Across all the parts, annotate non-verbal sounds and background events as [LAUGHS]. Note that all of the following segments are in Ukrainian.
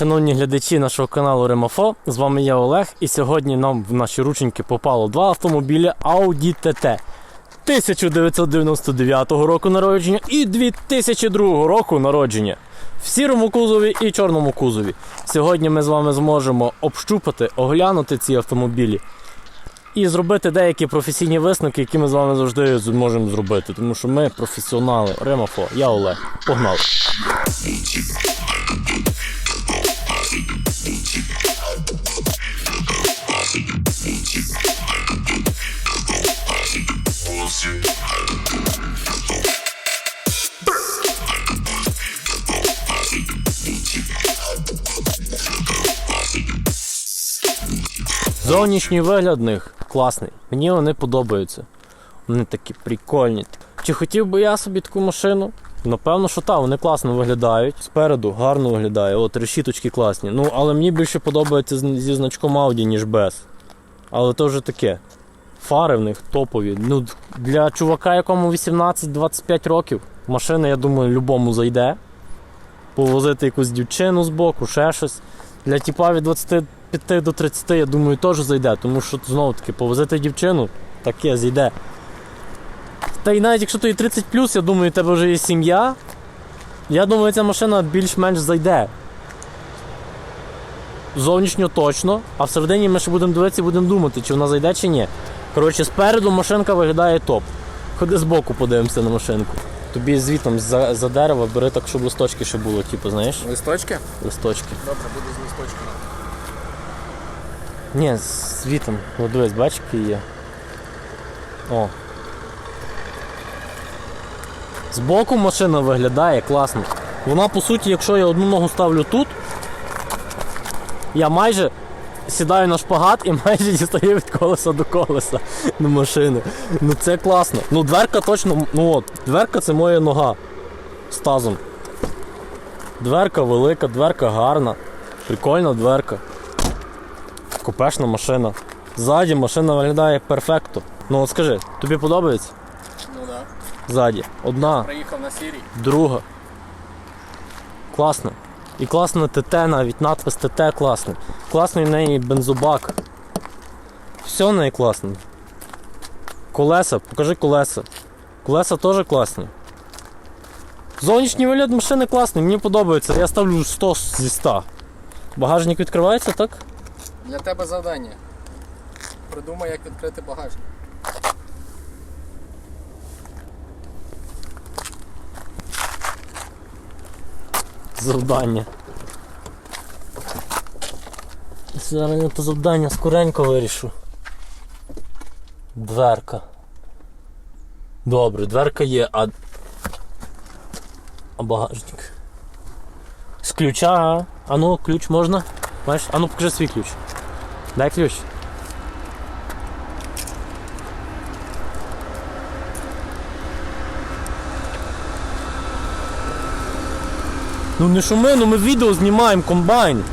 Шановні глядачі нашого каналу Ремафо, з вами я Олег, і сьогодні нам в наші рученьки попало два автомобілі Audi TT 1999 року народження і 2002 року народження в сірому кузові і чорному кузові. Сьогодні ми з вами зможемо общупати, оглянути ці автомобілі і зробити деякі професійні висновки, які ми з вами завжди зможемо зробити. Тому що ми професіонали. Ремафо, я Олег. Погнали! Зовнішній вигляд них класний. Мені вони подобаються. Вони такі прикольні. Чи хотів би я собі таку машину? Напевно, що так, вони класно виглядають. Спереду гарно виглядає. От решіточки класні. Ну, але мені більше подобається зі значком Audi, ніж без. Але то вже таке. Фари в них топові. Ну, для чувака, якому 18-25 років, машина, я думаю, любому зайде. Повозити якусь дівчину з боку, ще щось. Для тіпа від 25 до 30, я думаю, теж зайде, тому що знову таки повозити дівчину таке зайде. Та й навіть якщо то і 30 я думаю, у тебе вже є сім'я. Я думаю, ця машина більш-менш зайде. Зовнішньо точно, а всередині ми ще будемо дивитися і будемо думати, чи вона зайде, чи ні. Коротше, спереду машинка виглядає топ. Ходи збоку подивимося на машинку. Тобі звітом за, за дерева бери так, щоб листочки ще було, типу, знаєш, Листочки? листочки. Добре, буду з листочками. Ні, звітом. Ну дивись, бачиш, які є. О. Збоку машина виглядає класно. Вона, по суті, якщо я одну ногу ставлю тут, я майже сідаю на шпагат і [LAUGHS] майже дістаю від колеса до колеса до машини. Ну це класно. Ну дверка точно, ну от, дверка це моя нога з тазом. Дверка велика, дверка гарна. Прикольна дверка. Купешна машина. Ззаді машина виглядає перфекто. Ну от скажи, тобі подобається? Ну да. Ззаді. Одна, Приїхав на сірій. друга. Класно. І класно ТТ навіть, надпис ТТ класний. Класний в неї бензобак. Все в неї класно. Колеса, покажи колеса. Колеса теж класні. Зовнішній вигляд машини класний, мені подобається. Я ставлю 100 зі 100. Багажник відкривається, так? Для тебе завдання. Придумай, як відкрити багажник. Завдання. Зараз я то завдання скоренько вирішу. Дверка. Добре, дверка є, а. А багажник. З ключа, а? Ну, ключ можна? Маєш? А ну покажи свій ключ. Дай ключ. Ну не шуми, ну ми відео знімаємо комбайн.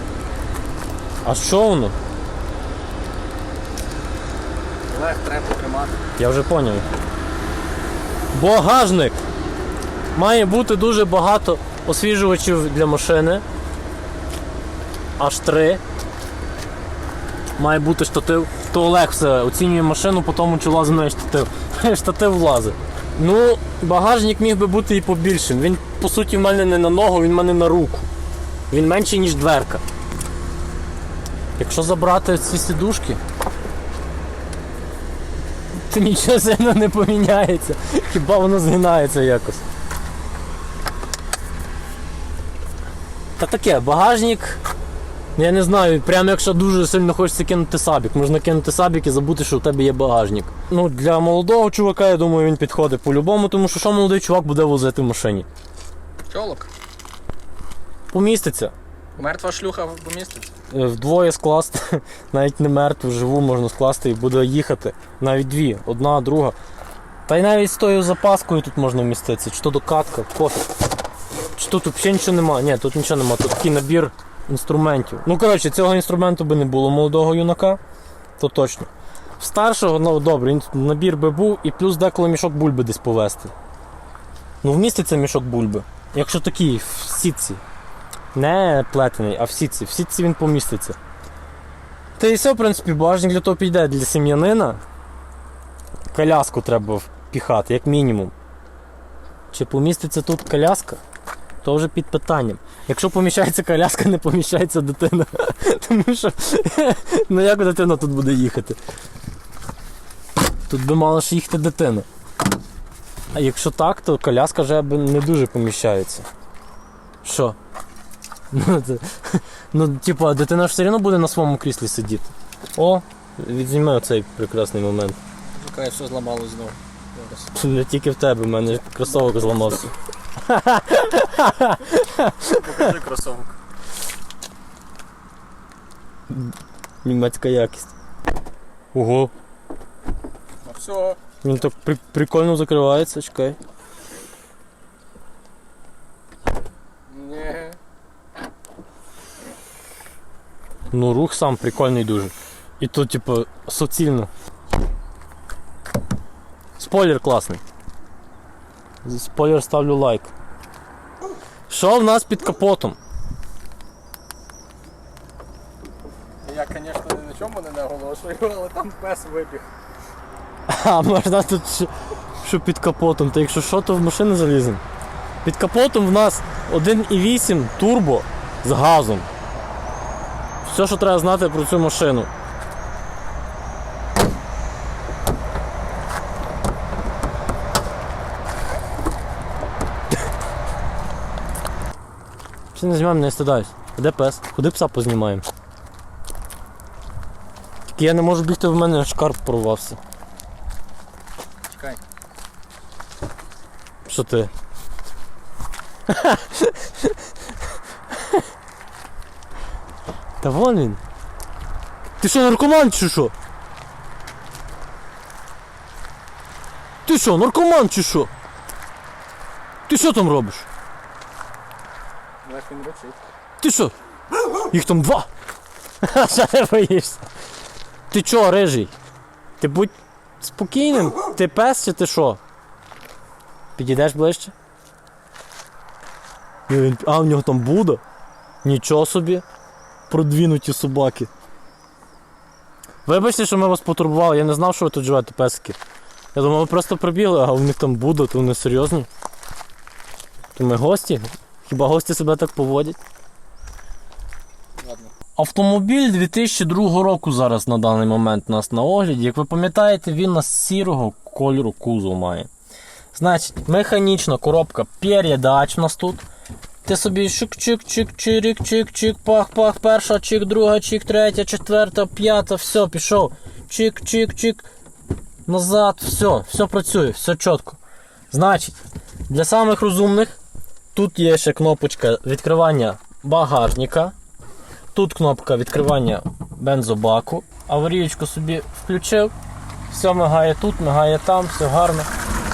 А що воно? Олег, треба тримати. Я вже поняв. Багажник. Має бути дуже багато освіжувачів для машини. Аж три. Має бути штатив. То Олег все оцінює машину, по тому чи влазить в неї штатив. [LAUGHS] Штатив влазить. Ну, багажник міг би бути і побільшим. Він, по суті, в мене не на ногу, він в мене на руку. Він менший, ніж дверка. Якщо забрати ці сідушки, [LAUGHS] то нічого сильно не поміняється. Хіба воно згинається якось. Та таке, багажник. Я не знаю, прямо якщо дуже сильно хочеться кинути сабік, можна кинути сабік і забути, що у тебе є багажник. Ну, для молодого чувака, я думаю, він підходить по-любому, тому що що молодий чувак буде возити в машині? Чолок. Поміститься. Мертва шлюха поміститься. Е, Вдвоє скласти, [LAUGHS] навіть не мертву, живу можна скласти і буде їхати. Навіть дві, одна, друга. Та й навіть з тою запаскою тут можна вміститися. Чи то докатка, пофіг. Чи тут взагалі нічого нема? Ні, тут нічого нема, тут такий набір інструментів. Ну, коротше, цього інструменту би не було молодого юнака, то точно. В старшого, ну добре, набір би був і плюс деколи мішок бульби десь повезти. Ну, вміститься мішок бульби. Якщо такий в сітці. Не плетений, а в сітці. В сітці він поміститься. Та і все, в принципі, багажник для того підійде для сім'янина. Коляску треба впіхати, як мінімум. Чи поміститься тут коляска, то вже під питанням. Якщо поміщається коляска, не поміщається дитина. [LAUGHS] Тому що [LAUGHS] ну як дитина тут буде їхати? Тут би мала ж їхати дитина. А якщо так, то коляска вже не дуже поміщається. Що? [LAUGHS] Ну, це, ну типу, а дитина ж все одно буде на своєму кріслі сидіти. О, відзніми оцей прекрасний момент. Чекай, що зламалось знову. Зараз. Не тільки в тебе, в мене кросовок зламався. Покажи кросовок. Німецька якість. Ого, Ну все. він так при- прикольно закривається, чекай. Ні. Ну, рух сам прикольний дуже. І тут, типу, суцільно. Спойлер класний. За спойлер ставлю лайк. Що в нас під капотом? Я, звісно, ні на чому не наголошую, але там пес вибіг. А, можна тут що, що під капотом, та якщо що, то в машину заліземо. Під капотом в нас 1,8 турбо з газом. Все, що треба знати про цю машину. Чи не знімаємо, не стидаюсь. Де пес? Куди пса познімаємо? Тільки я не можу бігти, в мене шкарп порвався. Чекай. Що ти? [LAUGHS] Та вон він. Ти що, наркоман чи що? Ти що, наркоман чи що? Ти що там робиш? Як він речить. Ти що? Їх там два. [LAUGHS] Що ти боїшся? Ти чо, рижий? Ти будь спокійним. Ти пес чи ти що? Підійдеш ближче? А, в нього там Буда? Нічого собі. Продвинуті собаки. Вибачте, що ми вас потурбували, я не знав, що ви тут живете, песики. Я думав, ви просто прибігли, а у них там Буда, то вони серйозні. То ми гості? Хіба гості себе так поводять? Ладно. Автомобіль 2002 року зараз на даний момент у нас на огляді. Як ви пам'ятаєте, він у нас сірого кольору кузов має. Значить, механічна коробка передач у нас тут. Ти собі чик-чик-чик, чирик, чик-чик, пах-пах, перша, чик, друга, чик, третя, четверта, п'ята, все, пішов. Чик-чик-чик. Назад, все, все працює, все чітко. Значить, для самих розумних тут є ще кнопочка відкривання багажника. Тут кнопка відкривання бензобаку. Аварійку собі включив. Все мигає тут, мигає там, все гарно.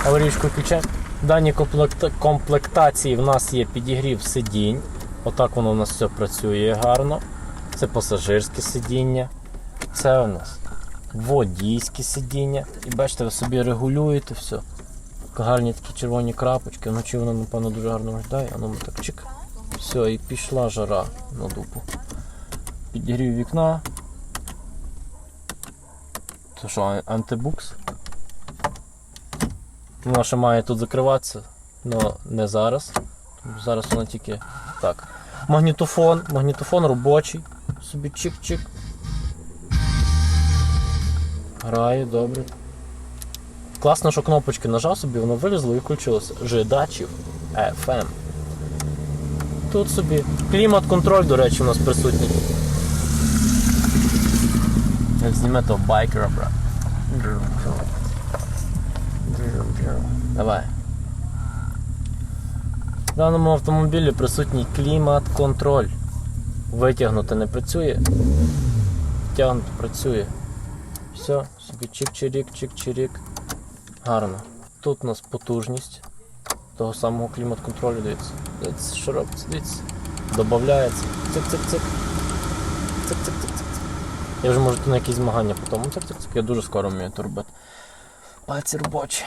Аварійку включаємо. В даній комплектації в нас є підігрів сидінь. Отак воно у нас все працює гарно. Це пасажирське сидіння. Це у нас водійське сидіння. І бачите, ви собі регулюєте все. Гарні такі червоні крапочки. Вночі воно, напевно, дуже гарно виглядає. А ну ми так чик. Все, і пішла жара на дупу підігрів вікна. Це що, антибукс? Вона ще має тут закриватися, але не зараз. Зараз вона тільки так. Магнітофон, магнітофон робочий. Собі чик-чик. Грає, добре. Класно, що кнопочки нажав собі, воно вилізло і включилося. Жидачів FM. Тут собі клімат-контроль, до речі, у нас присутній. Як зніме того байкера, брат. Давай. В даному автомобілі присутній клімат-контроль. Витягнути не працює. Втягнути працює. Все, собі чик-чирік, чик-чирік. Гарно. Тут у нас потужність того самого клімат-контролю, дивіться. Дивіться, що робиться, дивіться. Добавляється. Цик-цик-цик. Цик-цик-цик-цик. Я вже можу на якісь змагання по тому. Цик-цик-цик. Я дуже скоро вмію це робити. Пальці робочі.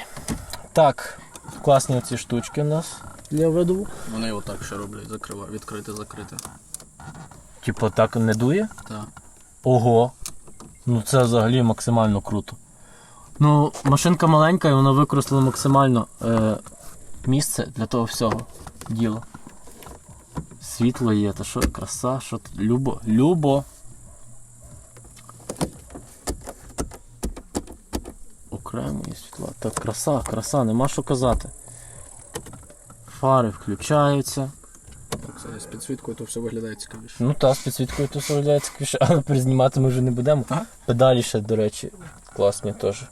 Так, класні оці штучки у нас. для видову. Вони отак ще роблять, закривають, відкрити, закрити. Типу так не дує? Так. Ого. Ну це взагалі максимально круто. Ну, машинка маленька і вона використала максимально е, місце для того всього діла. Світло є, та що, краса, що тут? Любо, любо. Окремо є світла. Так, краса, краса, нема що казати. Фари включаються. Так, з підсвіткою, то все виглядає цікавіше. Ну та з підсвіткою то все виглядає цікавіше, але перезнімати ми вже не будемо. Ага. Педалі ще, до речі, класні теж.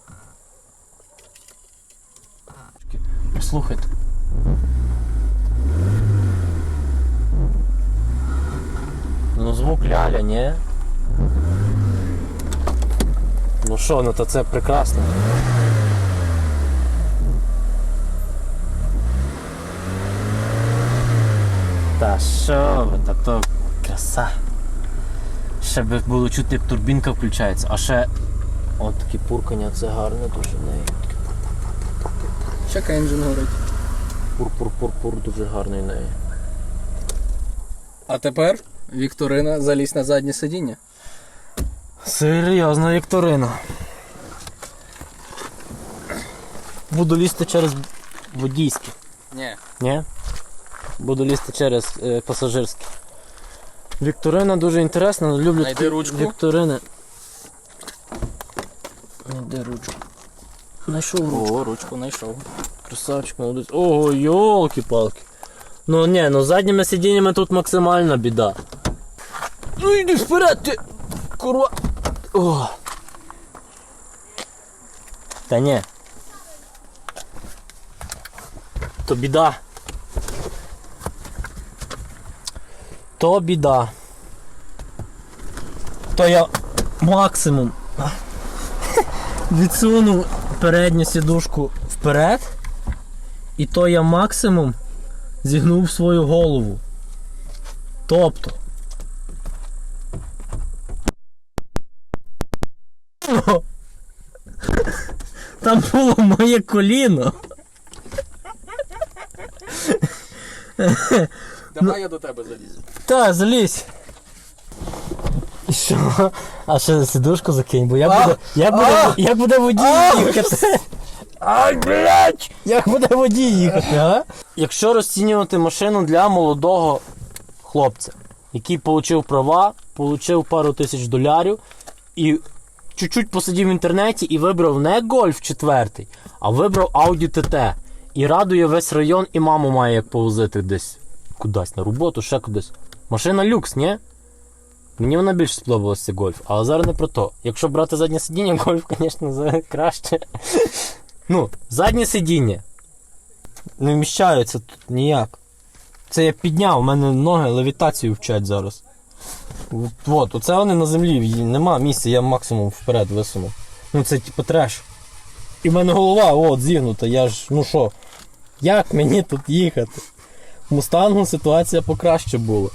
Послухайте. Ну звук ляля, ні? Ну що, ну то це прекрасно. Та що ви, та то краса. Ще би було чути, як турбінка включається, а ще от таке пуркання, це гарне дуже неї. Чека інжин горить. Пур-пур-пур-пур дуже гарний неї. А тепер Вікторина залізь на заднє сидіння. Серйозна вікторина. Буду лізти через водійське. Ні. Ні? Буду лізти через е, пасажирське. Вікторина дуже інтересна, люблю Найди ручку. вікторини. Найди ручку. Знайшов ручку. О, ручку знайшов. Красавчик, молодець. Ого, йолки-палки. Ну ні, ну задніми сидіннями тут максимальна біда. Ну йди вперед, ти! Курва. О. Та ні. То біда. То біда. То я максимум [LAUGHS] відсунув передню сідушку вперед. І то я максимум зігнув свою голову. Тобто. Там було моє коліно. Давай я до тебе залізу. Та, залізь. Що? А ще сідушку закинь, бо як А! буде, як буде, як буде водій їхати? Ай, блядь! Як буде водій їхати, а? Якщо розцінювати машину для молодого хлопця, який отримав права, отримав пару тисяч долярів і чуть-чуть посидів в інтернеті і вибрав не гольф четвертий, а вибрав Audi TT. І радує весь район, і маму має як повозити десь кудись на роботу, ще кудись. Машина люкс, ні? Мені вона більше сподобалася гольф, але зараз не про то. Якщо брати заднє сидіння, [LAUGHS] гольф, звісно, краще. Ну, заднє сидіння. Не вміщаються тут ніяк. Це я підняв, у мене ноги левітацію вчать зараз. От, оце вони на землі, нема місця, я максимум вперед висунув. Ну це типу треш. І в мене голова от зігнута, я ж, ну що, як мені тут їхати? В Мустангу ситуація покраще була.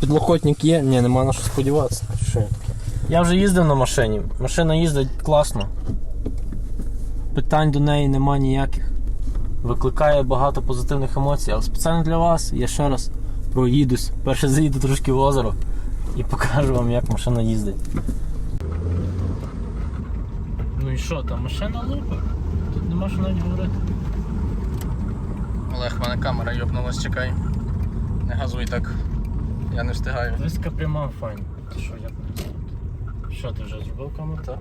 Підлокотник є? Ні, нема на що сподіватися. Що я таке? Я вже їздив на машині. Машина їздить класно. Питань до неї нема ніяких. Викликає багато позитивних емоцій, але спеціально для вас я ще раз проїдусь. Перше заїду трошки в озеро і покажу вам, як машина їздить. Ну і що, там машина лупа? Тут нема що навіть говорити. Олег, в мене камера йобнулась, чекай. Не газуй так. Я не встигаю. Близька пряма файн. Ти що, як Що, ти вже зробив камеру? Так.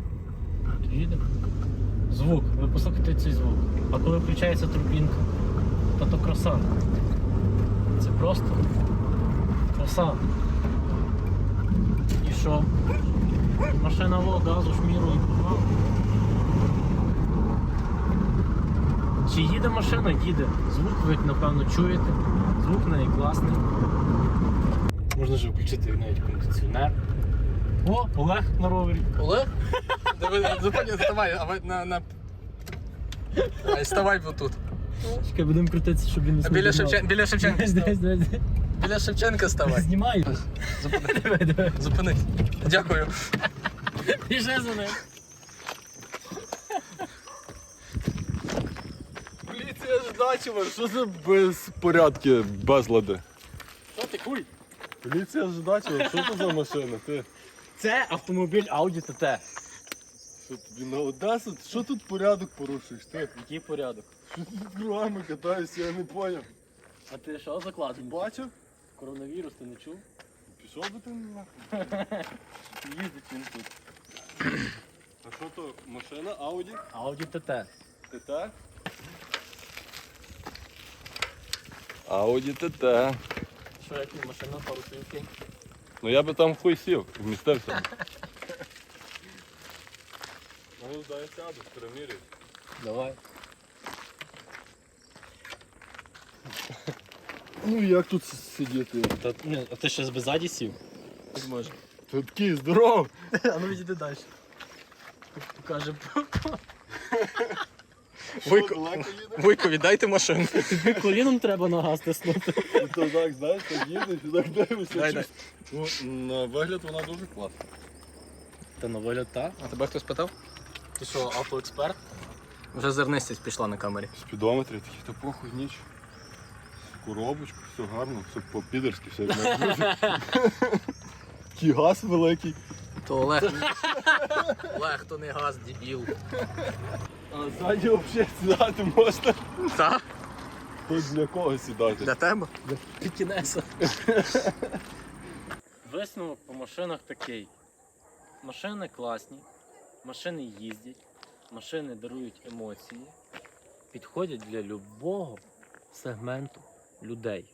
Їде. Звук, ви послухайте цей звук. А коли включається турбінка, то то краса. Це просто краса. І що? Машина во, газу, шміру і погнала. Чи їде машина? Їде. Звук ви, напевно, чуєте. Звук неї класний. Можна ж включити навіть кондиціонер. О, Олег на ровері. Олег? Вставай, а на. на... Давай, Вставай тут. Чекай, будемо крутитися, щоб він не Біля, знімав. Шевчен... Біля Шевченка ставай. Біля Шевченка ставай. Знімаю. Зупини. [LAUGHS] Давай, давай. Дякую. Біжи за ним. Поліція ожидачево, що це безпорядки, безлади? Що ти куй? Поліція ожидачева, що це за машина? Ти Це автомобіль Audi TT. що тобі на Одесу? Що тут порядок порушуєш? Ти Який порядок? що ти з кругами катаєшся, я не поняв. А ти що закладений? Бачив? Коронавірус ти не чув? Пішов би ти нахуй. Їздить він тут. А що то машина Audi? Audi TT. ТТ? Audi ТТ. Що як машина парусинки? Ну я би там хуй сів, вмістився. Ну, дай сяду, перемірюй. Давай. [LAUGHS] Ну як тут сидіти? Та, ні, а ти ще ззаді сів? Може. Ти такий здоров! [LAUGHS] А ну відійди далі. Покаже. [LAUGHS] Вуйко, далеко віддайте машину. Тобі коліном треба на газ тиснути. То так, знаєш, так їдеш, і так дивишся. Дай. Ну, на вигляд вона дуже класна. Та на вигляд так. А тебе хтось питав? Ти що, автоексперт? Вже зернистість пішла на камері. Спідометри такі, та похуй ніч. Коробочку, все гарно, все по-підерськи, все бути. Такий газ великий. То Олег. Олег, то не газ, дебіл. А ззаді взагалі сідати можна. Та? Тут для кого сідати? Для тебе? Пікінеса. Висновок по машинах такий. Машини класні, машини їздять, машини дарують емоції, підходять для любого сегменту людей.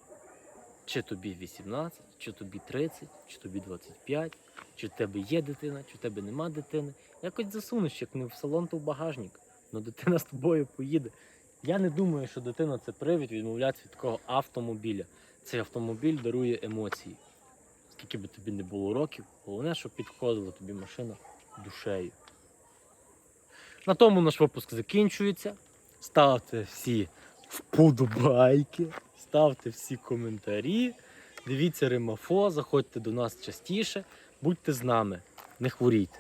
Чи тобі 18, чи тобі 30, чи тобі 25, чи в тебе є дитина, чи в тебе нема дитини. Якось засунеш, як не в салон, то в багажник. Ну дитина з тобою поїде. Я не думаю, що дитина це привід відмовлятися від такого автомобіля. Цей автомобіль дарує емоції. Скільки би тобі не було років, головне, щоб підходила тобі машина душею. На тому наш випуск закінчується. Ставте всі вподобайки, ставте всі коментарі, дивіться Римафо, заходьте до нас частіше, будьте з нами, не хворійте.